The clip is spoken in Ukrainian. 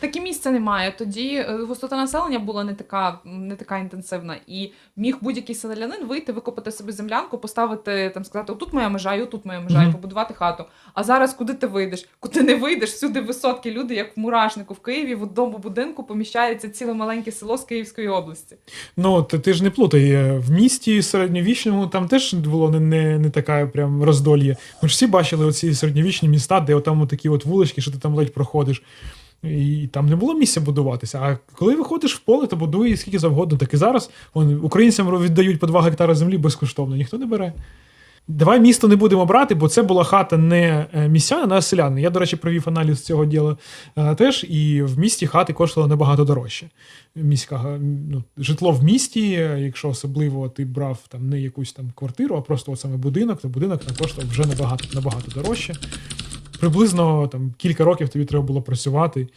так і місця немає. Тоді е, густота населення була не така, не така інтенсивна, і міг будь-який селянин вийти, викопати собі землянку, поставити там, сказати, отут моя межа, і отут моя межа, і побудувати хату. А зараз куди ти вийдеш? Куди не вийдеш? Всюди висотки люди, як в мурашнику в Києві, в одному будинку поміщається ціле маленьке село з Київської області. Ну, ти, ти ж не плутай. е, В місті середньовічному там теж було не, не, не така прям роздольє. Ми ж всі бачили оці середньовічні міста, де там такі от вулички, що ти там ледь проходиш. І там не було місця будуватися. А коли виходиш в поле, то будуй скільки завгодно. Так і зараз вон, українцям віддають по 2 гектари землі безкоштовно, ніхто не бере. Давай місто не будемо брати, бо це була хата не е, містяна, а селяни. Я, до речі, провів аналіз цього діла е, теж, і в місті хати коштували набагато дорожче. Міська ну, житло в місті, якщо особливо ти брав там не якусь там квартиру, а просто от саме будинок, то будинок там коштував вже набагато набагато дорожче. Приблизно там кілька років тобі треба було працювати,